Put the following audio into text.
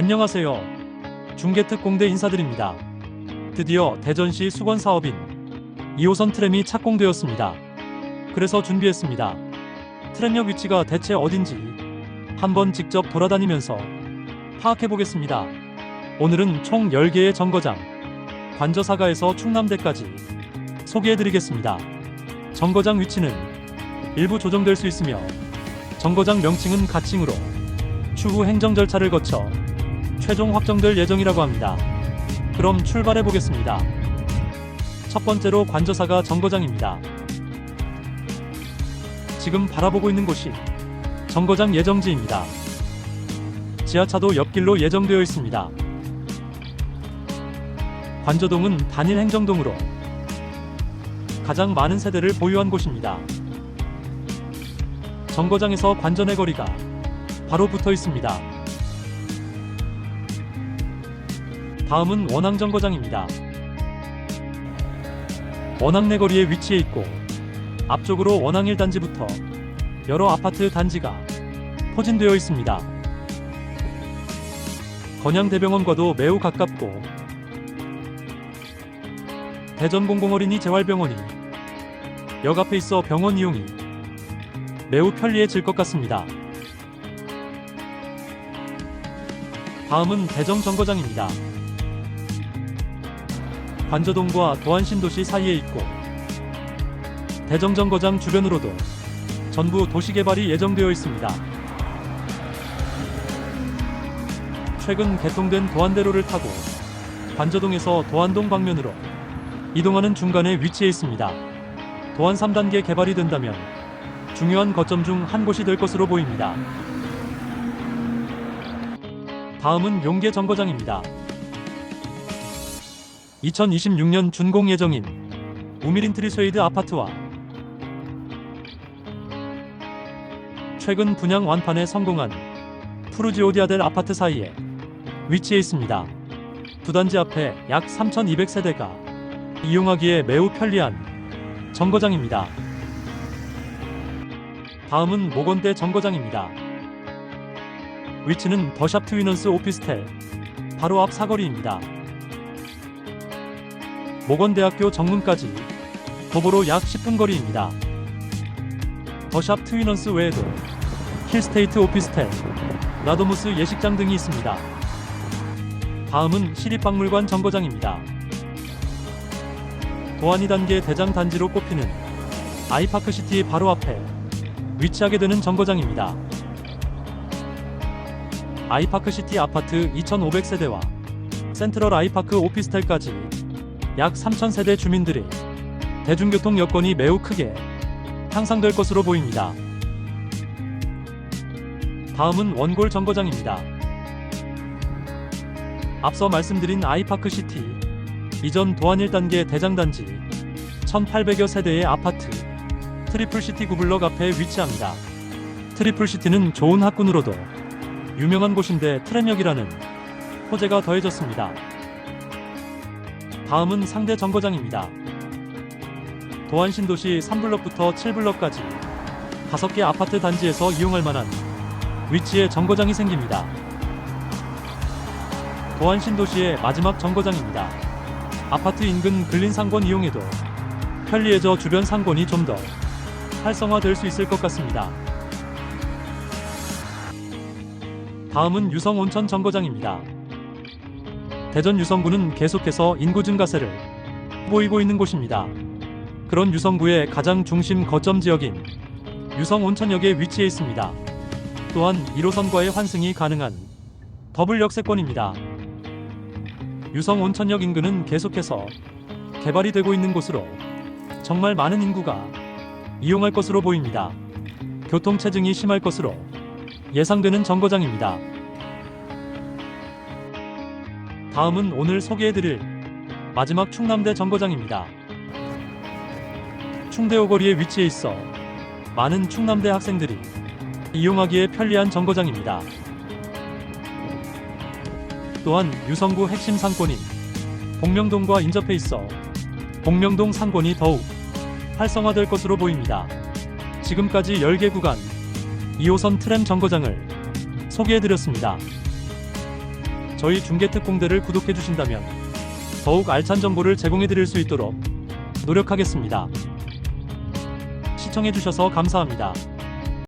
안녕하세요. 중계특 공대 인사드립니다. 드디어 대전시 수건 사업인 2호선 트램이 착공되었습니다. 그래서 준비했습니다. 트램역 위치가 대체 어딘지 한번 직접 돌아다니면서 파악해 보겠습니다. 오늘은 총 10개의 정거장, 관저사가에서 충남대까지 소개해 드리겠습니다. 정거장 위치는 일부 조정될 수 있으며 정거장 명칭은 가칭으로 추후 행정 절차를 거쳐 최종 확정될 예정이라고 합니다. 그럼 출발해 보겠습니다. 첫 번째로 관저사가 정거장입니다. 지금 바라보고 있는 곳이 정거장 예정지입니다. 지하차도 옆길로 예정되어 있습니다. 관저동은 단일 행정동으로 가장 많은 세대를 보유한 곳입니다. 정거장에서 관전의 거리가 바로 붙어 있습니다. 다음은 원앙 정거장입니다. 원앙 내거리에 위치해 있고 앞쪽으로 원앙 1단지부터 여러 아파트 단지가 포진되어 있습니다. 건양대병원과도 매우 가깝고 대전공공어린이 재활병원이 역 앞에 있어 병원 이용이 매우 편리해질 것 같습니다. 다음은 대정 정거장입니다. 관저동과 도안 신도시 사이에 있고 대정 정거장 주변으로도 전부 도시개발이 예정되어 있습니다. 최근 개통된 도안대로를 타고 관저동에서 도안동 방면으로 이동하는 중간에 위치해 있습니다. 도안 3단계 개발이 된다면 중요한 거점 중 한 곳이 될 것으로 보입니다. 다음은 용계 정거장입니다. 2026년 준공 예정인 우미린 트리 스웨이드 아파트와 최근 분양 완판에 성공한 푸르지오디아델 아파트 사이에 위치해 있습니다. 두 단지 앞에 약 3,200세대가 이용하기에 매우 편리한 정거장입니다. 다음은 모건대 정거장입니다. 위치는 더샵 트위넌스 오피스텔 바로 앞 사거리입니다. 모건대학교 정문까지 도보로 약 10분 거리입니다. 더샵 트위넌스 외에도 힐스테이트 오피스텔, 라도무스 예식장 등이 있습니다. 다음은 시립박물관 정거장입니다. 도안이 단계 대장 단지로 꼽히는 아이파크시티 바로 앞에 위치하게 되는 정거장입니다. 아이파크시티 아파트 2,500세대와 센트럴 아이파크 오피스텔까지 약 3,000세대 주민들의 대중교통 여건이 매우 크게 향상될 것으로 보입니다. 다음은 원골 정거장입니다. 앞서 말씀드린 아이파크 시티 이전 도안 1단계 대장단지 1,800여 세대의 아파트 트리플 시티 구블럭 앞에 위치합니다. 트리플 시티는 좋은 학군으로도 유명한 곳인데 트램역이라는 호재가 더해졌습니다. 다음은 상대 정거장입니다. 도안 신도시 3블럭부터 7블럭까지 5개 아파트 단지에서 이용할 만한 위치에 정거장이 생깁니다. 도안 신도시의 마지막 정거장입니다. 아파트 인근 근린 상권 이용에도 편리해져 주변 상권이 좀 더 활성화될 수 있을 것 같습니다. 다음은 유성 온천 정거장입니다. 대전 유성구는 계속해서 인구 증가세를 보이고 있는 곳입니다. 그런 유성구의 가장 중심 거점 지역인 유성 온천역에 위치해 있습니다. 또한 1호선과의 환승이 가능한 더블 역 세권입니다. 유성 온천역 인근은 계속해서 개발이 되고 있는 곳으로 정말 많은 인구가 이용할 것으로 보입니다. 교통체증이 심할 것으로 예상되는 정거장입니다. 다음은 오늘 소개해드릴 마지막 충남대 정거장입니다. 충대호 거리에 위치해 있어 많은 충남대 학생들이 이용하기에 편리한 정거장입니다. 또한 유성구 핵심 상권인 복명동과 인접해 있어 복명동 상권이 더욱 활성화될 것으로 보입니다. 지금까지 10개 구간 2호선 트램 정거장을 소개해드렸습니다. 저희 중계특공대를 구독해 주신다면 더욱 알찬 정보를 제공해 드릴 수 있도록 노력하겠습니다. 시청해 주셔서 감사합니다.